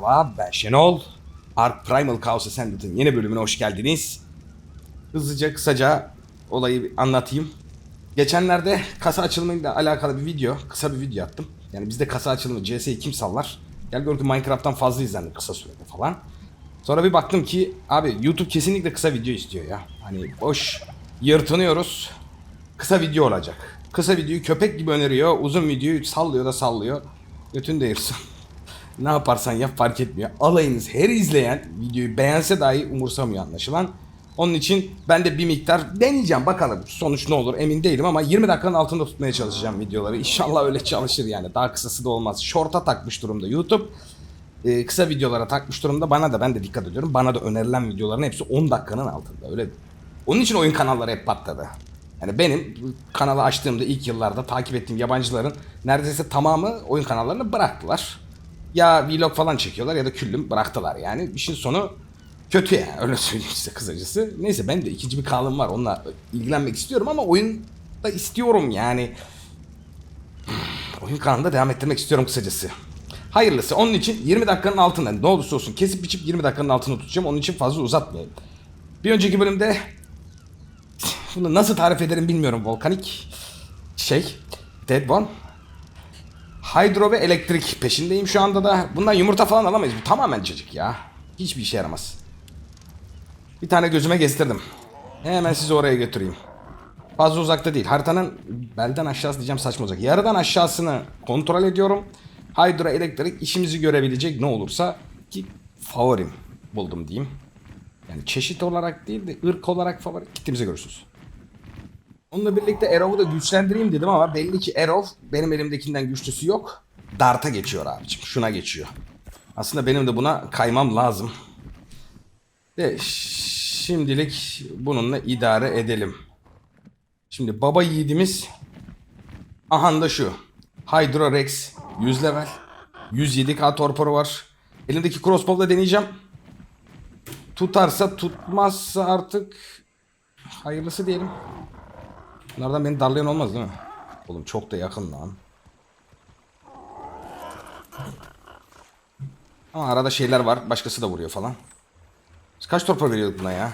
Merhaba ben Şenol. Ark Primal Chaos Ascended'ın yeni bölümüne hoş geldiniz. Hızlıca kısaca olayı anlatayım. Geçenlerde kasa açılımıyla alakalı bir video, kısa bir video attım. Yani bizde kasa açılımı CS'yi kim sallar? Gel gör ki Minecraft'tan fazla izlendi kısa sürede falan. Sonra bir baktım ki abi YouTube kesinlikle kısa video istiyor ya. Hani boş yırtınıyoruz. Kısa video olacak. Kısa videoyu köpek gibi öneriyor. Uzun videoyu sallıyor da sallıyor. Götün de yırsın. Ne yaparsan yap fark etmiyor. Alayınız her izleyen videoyu beğense dahi umursamıyor anlaşılan. Onun için ben de bir miktar deneyeceğim bakalım sonuç ne olur emin değilim ama 20 dakikanın altında tutmaya çalışacağım videoları. İnşallah öyle çalışır yani daha kısası da olmaz. Short'a takmış durumda YouTube. Ee, kısa videolara takmış durumda bana da ben de dikkat ediyorum. Bana da önerilen videoların hepsi 10 dakikanın altında öyle. Onun için oyun kanalları hep patladı. Yani benim kanalı açtığımda ilk yıllarda takip ettiğim yabancıların neredeyse tamamı oyun kanallarını bıraktılar. Ya vlog falan çekiyorlar ya da küllüm bıraktılar yani. İşin sonu kötü yani öyle söyleyeyim size kısacası. Neyse ben de ikinci bir kanalım var onunla ilgilenmek istiyorum ama oyun da istiyorum yani. Oyun kanalında devam ettirmek istiyorum kısacası. Hayırlısı. Onun için 20 dakikanın altında ne olursa olsun kesip biçip 20 dakikanın altında tutacağım. Onun için fazla uzatmayayım. Bir önceki bölümde bunu nasıl tarif ederim bilmiyorum. Volkanik şey Dead One Hydro ve elektrik peşindeyim şu anda da. Bundan yumurta falan alamayız. Bu tamamen cacık ya. Hiçbir işe yaramaz. Bir tane gözüme gezdirdim. Hemen sizi oraya götüreyim. Fazla uzakta değil. Haritanın belden aşağısı diyeceğim saçma olacak. Yarıdan aşağısını kontrol ediyorum. Hydro elektrik işimizi görebilecek ne olursa ki favorim buldum diyeyim. Yani çeşit olarak değil de ırk olarak favori gittiğimizde görürsünüz. Onunla birlikte Arrow'u da güçlendireyim dedim ama belli ki Arrow benim elimdekinden güçlüsü yok. Dart'a geçiyor abicim. Şuna geçiyor. Aslında benim de buna kaymam lazım. Ve şimdilik bununla idare edelim. Şimdi baba yiğidimiz Ahan da şu. Hydro Rex 100 level. 107k torporu var. Elimdeki crossbow'la deneyeceğim. Tutarsa tutmazsa artık hayırlısı diyelim. Bunlardan beni darlayan olmaz değil mi? Oğlum çok da yakın lan. Ama arada şeyler var. Başkası da vuruyor falan. Biz kaç torpa veriyorduk buna ya?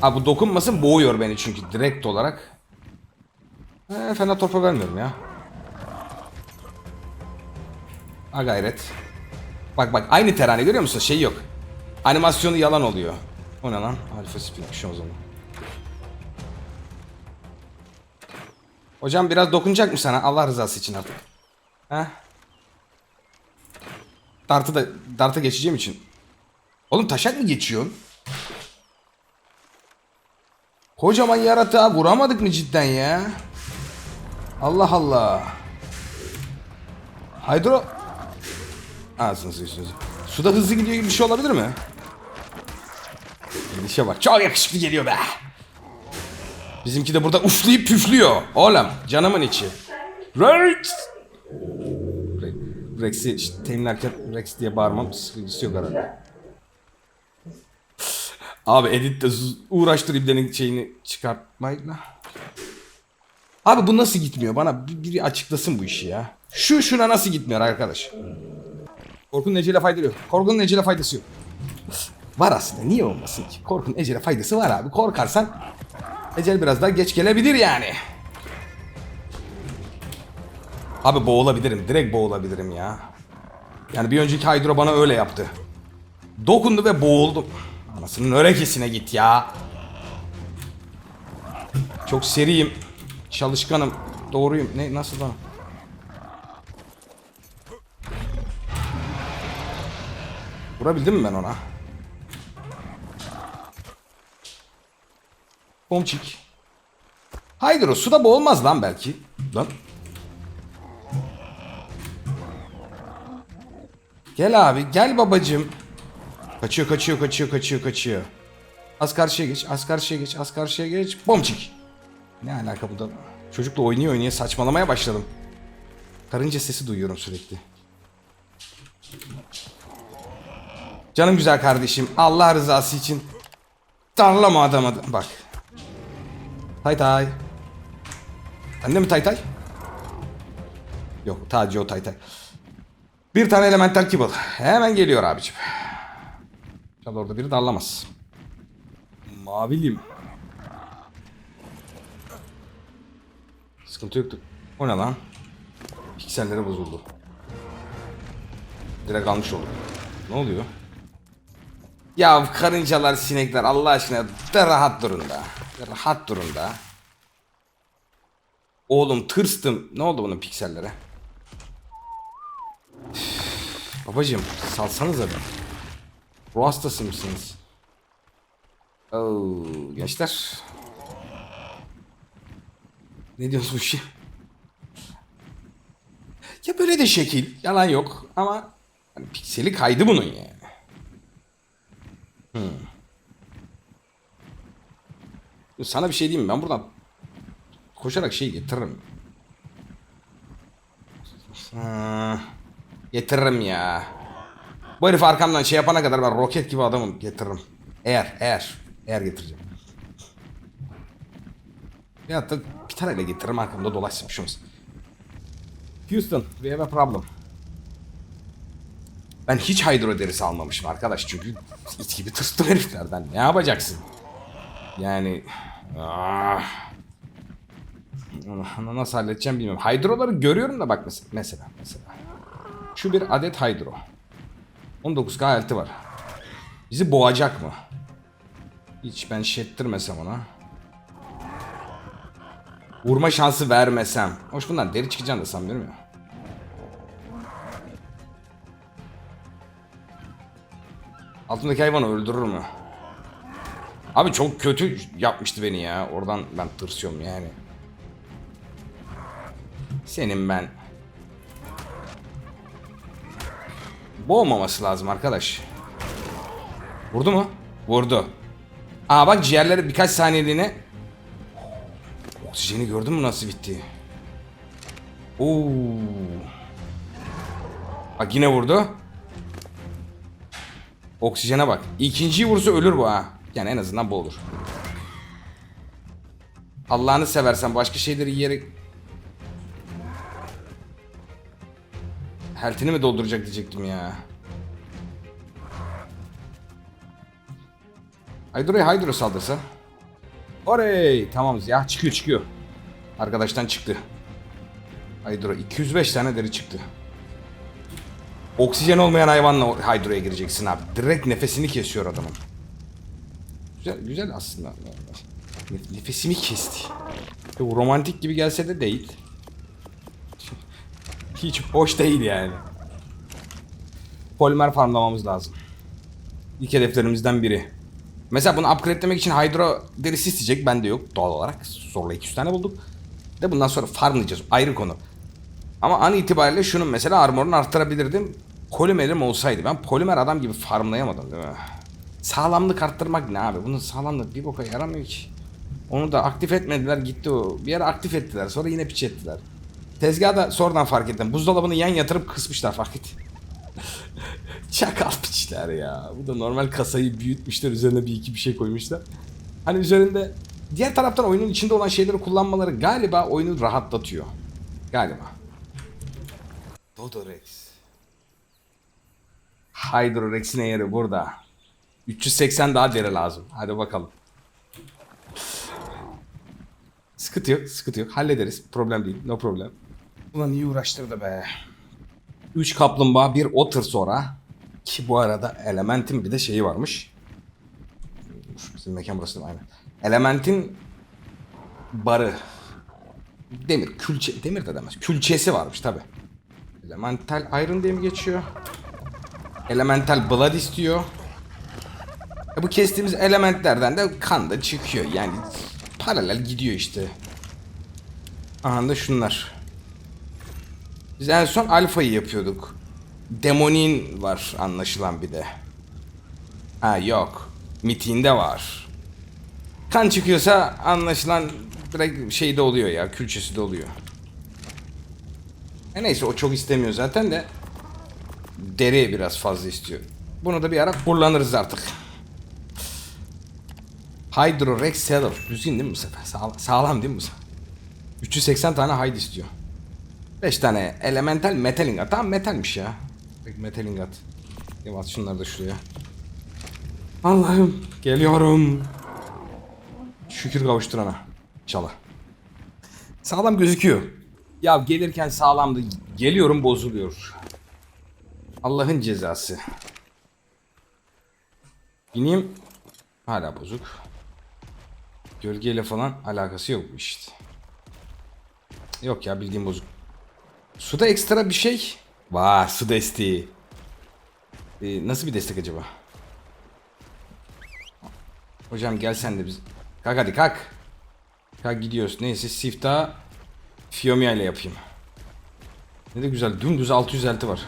Ha bu dokunmasın boğuyor beni çünkü direkt olarak. Ee, fena torpa vermiyorum ya. Ha gayret. Bak bak aynı terane görüyor musun? Şey yok. Animasyonu yalan oluyor. O ne lan? Alfa spinmiş o zaman. Hocam biraz dokunacak mı sana? Allah rızası için artık. He? Dartı da darta geçeceğim için. Oğlum taşak mı geçiyorsun? Kocaman yaratığa vuramadık mı cidden ya? Allah Allah. Hydro... Ağzınızı yüzünüzü. Suda hızlı gidiyor gibi bir şey olabilir mi? Gidişe bak. Çok yakışıklı geliyor be. Bizimki de burada uflayıp püflüyor. Oğlum canımın içi. Rex! Re- Rex'i işte teminlerken Rex diye bağırmam sıkıntısı yok herhalde. Abi editte uğraştır ibnenin şeyini çıkartmayla. Abi bu nasıl gitmiyor? Bana bir- biri açıklasın bu işi ya. Şu şuna nasıl gitmiyor arkadaş? Korkunun ecele faydası yok. Korkunun ecele faydası yok. Var aslında niye olmasın ki? Korkunun ecele faydası var abi. Korkarsan ecel biraz daha geç gelebilir yani. Abi boğulabilirim. Direkt boğulabilirim ya. Yani bir önceki Hydro bana öyle yaptı. Dokundu ve boğuldum. Anasının örekesine git ya. Çok seriyim. Çalışkanım. Doğruyum. Ne nasıl lan? Vurabildim mi ben ona? Pomçik. Hydro suda boğulmaz lan belki. Lan. Gel abi gel babacım. Kaçıyor kaçıyor kaçıyor kaçıyor kaçıyor. Az karşıya geç az karşıya geç az karşıya geç. Pomçik. Ne alaka bu da? Çocukla oynuyor oynuyor saçmalamaya başladım. Karınca sesi duyuyorum sürekli. Canım güzel kardeşim Allah rızası için darlama adamı. Bak. Tay tay. Anne mi tay tay? Yok ta Geotite. Bir tane elemental kibble. Hemen geliyor abicim. İnşallah orada biri darlamaz. Mavilim. Sıkıntı yoktu. O ne lan? Pikselleri bozuldu. Direkt almış oldum. Ne oluyor? Ya karıncalar, sinekler Allah aşkına da rahat durun da. Rahat durun da. Oğlum tırstım. Ne oldu bunun piksellere? Babacım salsanıza bir. Ruh hastası mısınız? Oo, gençler. Ne diyorsunuz bu işe? Ya böyle de şekil. Yalan yok. Ama hani pikseli kaydı bunun yani. Hmm. Sana bir şey diyeyim mi? Ben buradan koşarak şey getiririm. Ha, getiririm ya. Bu herif arkamdan şey yapana kadar ben roket gibi adamım getiririm. Eğer, eğer, eğer getireceğim. Ya da bir taneyle getiririm arkamda dolaşsın bir şey olmaz. Houston, we have a problem. Ben hiç hydro derisi almamışım arkadaş çünkü it gibi tırstım heriflerden. Ne yapacaksın? Yani... Ah. Onu nasıl halledeceğim bilmiyorum. Hydroları görüyorum da bak mesela. Mesela. mesela. Şu bir adet hydro. 19k altı var. Bizi boğacak mı? Hiç ben şettirmesem ona. Vurma şansı vermesem. Hoş bundan deri çıkacağını da sanmıyorum ya. Altındaki hayvanı öldürür mü? Abi çok kötü yapmıştı beni ya. Oradan ben tırsıyorum yani. Senin ben. Boğmaması lazım arkadaş. Vurdu mu? Vurdu. Aa bak ciğerleri birkaç saniyeliğine Oksijeni gördün mü nasıl bitti? Oo. Bak yine vurdu. Oksijene bak. İkinciyi vursa ölür bu ha. Yani en azından bu olur. Allah'ını seversen başka şeyleri yiyerek... Heltini mi dolduracak diyecektim ya. Hydro'ya Hydro saldırsa. Orey tamam ya çıkıyor çıkıyor. Arkadaştan çıktı. Hydro 205 tane deri çıktı. Oksijen olmayan hayvanla Hydro'ya gireceksin abi. Direkt nefesini kesiyor adamın. Güzel, güzel aslında. Nef- Nefesimi kesti. Çok romantik gibi gelse de değil. Hiç hoş değil yani. Polimer farmlamamız lazım. İlk hedeflerimizden biri. Mesela bunu upgrade'lemek için Hydro derisi isteyecek. Bende yok doğal olarak. Zorla 200 tane bulduk. De bundan sonra farmlayacağız. Ayrı konu. Ama an itibariyle şunun mesela armorunu arttırabilirdim. Polimerim olsaydı. Ben polimer adam gibi farmlayamadım değil mi? Sağlamlık arttırmak ne abi? Bunun sağlamlık bir boka yaramıyor ki. Onu da aktif etmediler gitti o. Bir ara aktif ettiler sonra yine piç ettiler. Tezgahı da sonradan fark ettim. Buzdolabını yan yatırıp kısmışlar fark et. Çakal piçler ya. Bu da normal kasayı büyütmüşler üzerine bir iki bir şey koymuşlar. Hani üzerinde diğer taraftan oyunun içinde olan şeyleri kullanmaları galiba oyunu rahatlatıyor. Galiba. Dodorex. Hydrorex'in yeri burada. 380 daha deri lazım. Hadi bakalım. Sıkıntı yok, sıkıntı yok. Hallederiz. Problem değil, no problem. Ulan iyi uğraştırdı be. 3 kaplumbağa, bir otter sonra. Ki bu arada Element'in bir de şeyi varmış. Bizim mekan burası değil mi? Aynen. Element'in barı. Demir, külçe, demir de demez. Külçesi varmış tabi. Elemental Iron diye mi geçiyor? Elemental Blood istiyor. E bu kestiğimiz elementlerden de kan da çıkıyor. Yani paralel gidiyor işte. Aha da şunlar. Biz en son alfayı yapıyorduk. Demonin var anlaşılan bir de. Ha yok. Mitiğinde var. Kan çıkıyorsa anlaşılan direkt şeyde oluyor ya. Külçesi de oluyor. E neyse o çok istemiyor zaten de. Deri biraz fazla istiyor. Bunu da bir ara kullanırız artık. Hydro Rex Saddle. Düzgün değil mi bu sefer? Sağ- sağlam değil mi bu sefer? 380 tane hide istiyor. 5 tane elemental metal ingot. Tamam metalmiş ya. Metal ingot. Yavaş şunları da şuraya. Allah'ım geliyorum. Şükür kavuşturana. İnşallah. Sağlam gözüküyor. Ya gelirken sağlamdı. Geliyorum bozuluyor. Allah'ın cezası. Bineyim. Hala bozuk. Gölgeyle falan alakası yok bu işte. Yok ya bildiğim bozuk. Suda ekstra bir şey var. Su desteği. Ee, nasıl bir destek acaba? Hocam gel sen de biz. Kalk hadi kalk. Kalk gidiyoruz. Neyse sifta Fiomia ile yapayım. Ne de güzel. Dümdüz 650 var.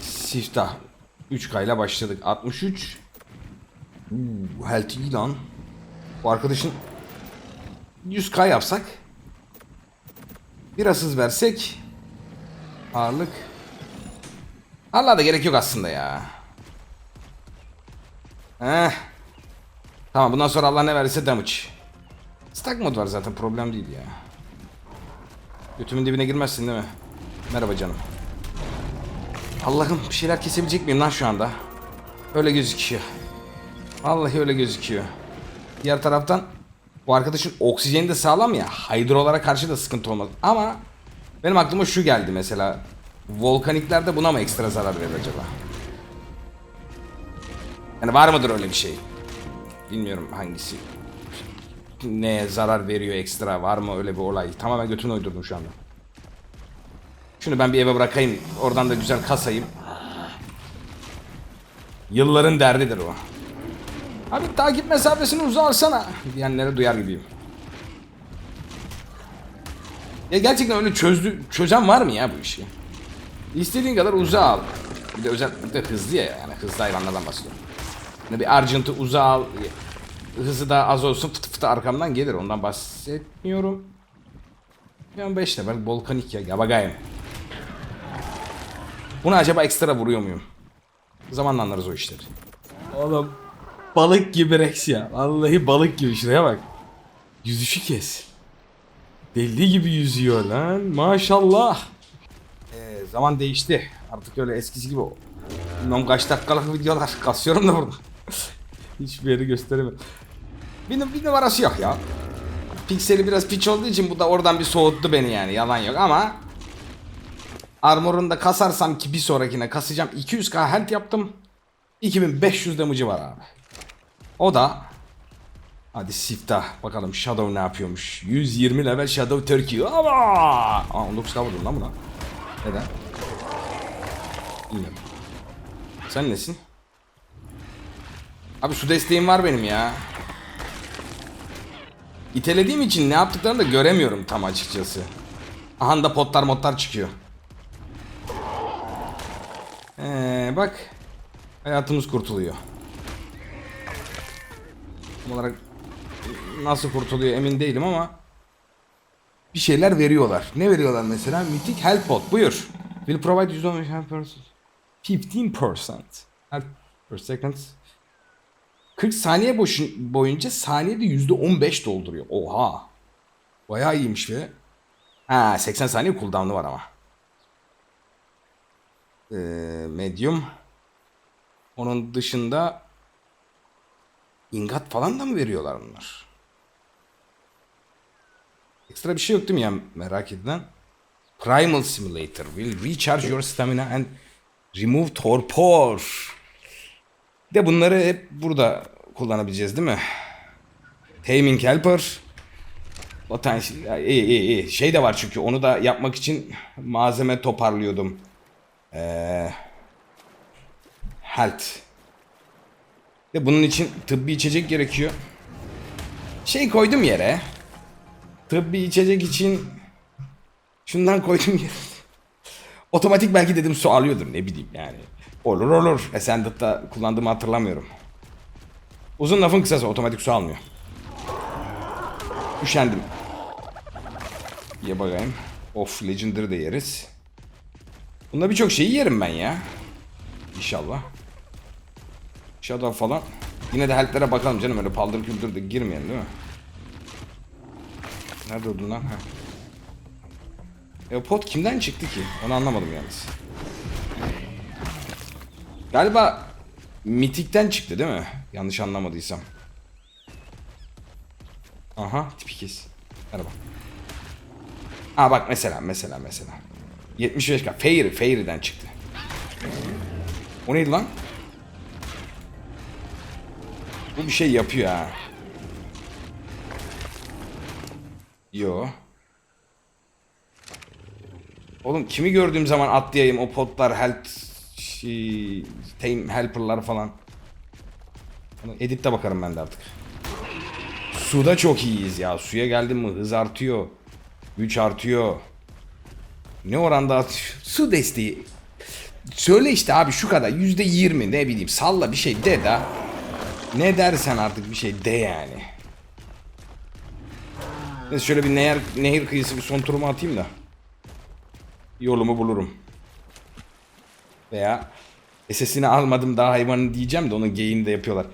Siftah 3K ile başladık. 63. Uuu, health iyi lan. Bu arkadaşın 100K yapsak. Biraz hız versek. Ağırlık. Allah da gerek yok aslında ya. Heh. Tamam bundan sonra Allah ne verirse damage. Stack mod var zaten problem değil ya. Götümün dibine girmezsin değil mi? Merhaba canım. Allah'ım bir şeyler kesebilecek miyim lan şu anda? Öyle gözüküyor. Vallahi öyle gözüküyor. Diğer taraftan bu arkadaşın oksijeni de sağlam ya. Hidrolara karşı da sıkıntı olmaz. Ama benim aklıma şu geldi mesela. Volkaniklerde buna mı ekstra zarar verir acaba? Yani var mıdır öyle bir şey? Bilmiyorum hangisi. Neye zarar veriyor ekstra var mı öyle bir olay? Tamamen götünü uydurdum şu anda. Şunu ben bir eve bırakayım. Oradan da güzel kasayım. Yılların derdidir o. Abi takip mesafesini uzalsana diyenleri duyar gibiyim. Ya gerçekten öyle çözdü, çözen var mı ya bu işi? İstediğin kadar uzağa al. Bir de özel hızlı ya yani hızlı hayvanlardan bahsediyorum. Ne bir Argent'ı uzağa al. Hızı da az olsun fıtı fıtı arkamdan gelir ondan bahsetmiyorum. Yani 5 level volkanik ya ya bakayım. Bunu acaba ekstra vuruyor muyum? Zamanla anlarız o işleri. Oğlum balık gibi Rex ya. Vallahi balık gibi şuraya bak. Yüzüşü kes. Deli gibi yüzüyor lan. Maşallah. Ee, zaman değişti. Artık öyle eskisi gibi. Bilmem kaç dakikalık videolar kasıyorum da burada. Hiçbir yeri gösteremiyorum. Bir, bir numarası yok ya. Pikseli biraz piç olduğu için bu da oradan bir soğuttu beni yani yalan yok. Ama Armor'unu da kasarsam ki bir sonrakine kasacağım. 200k health yaptım. 2500 damage'ı var abi. O da Hadi siftah bakalım Shadow ne yapıyormuş. 120 level Shadow Turkey. Ama! Aa 19k vurdum lan buna. Neden? Bilmiyorum Sen nesin? Abi su desteğim var benim ya İtelediğim için ne yaptıklarını da göremiyorum tam açıkçası. Aha da potlar modlar çıkıyor. Ee, bak. Hayatımız kurtuluyor. Tam olarak nasıl kurtuluyor emin değilim ama bir şeyler veriyorlar. Ne veriyorlar mesela? Mythic Health Pot. Buyur. Will provide 115 health per 15% health per second 40 saniye boşun, boyunca saniyede %15 dolduruyor. Oha. Bayağı iyiymiş be. Ha 80 saniye cooldown'u var ama. Ee, medium. Onun dışında ingat falan da mı veriyorlar bunlar? Ekstra bir şey yok değil mi ya merak edilen? Primal Simulator will recharge your stamina and remove torpor. De bunları hep burada kullanabileceğiz değil mi? Taming Helper. Potential. İyi iyi iyi. Şey de var çünkü onu da yapmak için malzeme toparlıyordum. Ee, health. Ve bunun için tıbbi içecek gerekiyor. Şey koydum yere. Tıbbi içecek için şundan koydum yere. Otomatik belki dedim su alıyordur ne bileyim yani. Olur olur. Ascended'da kullandığımı hatırlamıyorum. Uzun lafın kısası otomatik su almıyor. Üşendim. Ye bakayım. Of Legendary de yeriz. Bunda birçok şeyi yerim ben ya. İnşallah. Shadow falan. Yine de helplere bakalım canım öyle paldır küldür de girmeyelim değil mi? Nerede oldun lan? Heh. E, pot kimden çıktı ki? Onu anlamadım yalnız. Galiba Mitik'ten çıktı değil mi? Yanlış anlamadıysam. Aha tipi kes. Merhaba. Aa bak mesela mesela mesela. 75k Fairy Fairy'den çıktı. O neydi lan? Bu bir şey yapıyor ha. Yo. Oğlum kimi gördüğüm zaman atlayayım o potlar health şey, helper'lar falan. Onu editte bakarım ben de artık. Suda çok iyiyiz ya. Suya geldim mi hız artıyor. Güç artıyor. Ne oranda atıyor? Su desteği. Söyle işte abi şu kadar. Yüzde yirmi ne bileyim. Salla bir şey de da. Ne dersen artık bir şey de yani. Neyse şöyle bir nehir, nehir kıyısı bir son turumu atayım da. Yolumu bulurum. Veya SS'ini almadım daha hayvanı diyeceğim de onun geyiğini de yapıyorlar.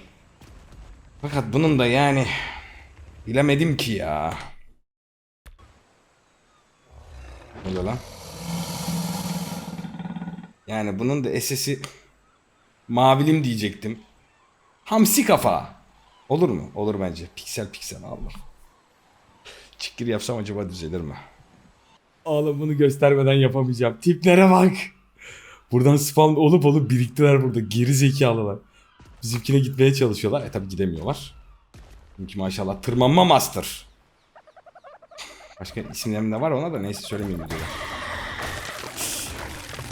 Fakat bunun da yani bilemedim ki ya. Ne oluyor lan? Yani bunun da SS'i mavilim diyecektim. Hamsi kafa. Olur mu? Olur bence. Piksel piksel Allah. Çikir yapsam acaba düzelir mi? Oğlum bunu göstermeden yapamayacağım. Tiplere bak. Buradan spawn olup olup biriktiler burada. Geri zekalılar. Bizimkine gitmeye çalışıyorlar. E tabi gidemiyorlar. Çünkü maşallah tırmanma master. Başka isimlerim de var ona da neyse söylemeyeyim videoda.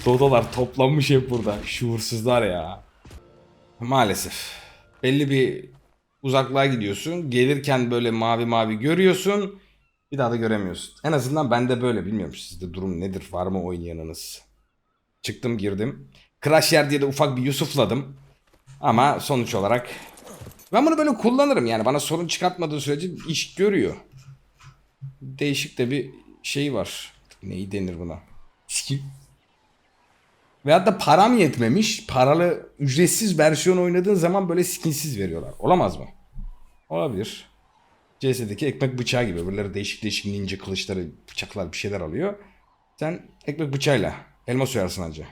Dodolar toplanmış hep burada. Şuursuzlar ya. Maalesef. Belli bir uzaklığa gidiyorsun. Gelirken böyle mavi mavi görüyorsun. Bir daha da göremiyorsun. En azından bende böyle. Bilmiyorum sizde durum nedir? Var mı oynayanınız? Çıktım girdim. Crash yer diye de ufak bir Yusuf'ladım. Ama sonuç olarak ben bunu böyle kullanırım yani. Bana sorun çıkartmadığı sürece iş görüyor. Değişik de bir şey var. Neyi denir buna? Skill. Veyahut da param yetmemiş. Paralı ücretsiz versiyon oynadığın zaman böyle skinsiz veriyorlar. Olamaz mı? Olabilir. CS'deki ekmek bıçağı gibi. Böyle değişik değişik ninja kılıçları, bıçaklar bir şeyler alıyor. Sen ekmek bıçağıyla elma soyarsın anca.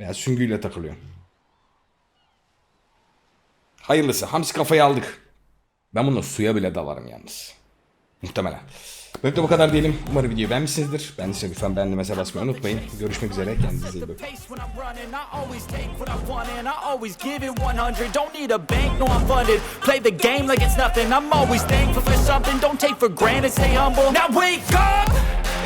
Veya süngüyle takılıyorsun. Hayırlısı. Hamsi kafayı aldık. Ben bunu suya bile dalarım yalnız. Muhtemelen. Böyle de bu kadar diyelim. Umarım videoyu beğenmişsinizdir. Beğendiyseniz lütfen beğenme mesaj basmayı unutmayın. Görüşmek üzere. Kendinize iyi bakın. pace when I'm running. I always take what I want and I always give it 100. Don't need a bank, no I'm funded. Play the game like it's nothing. I'm always thankful for something. Don't take for granted, stay humble. Now wake up!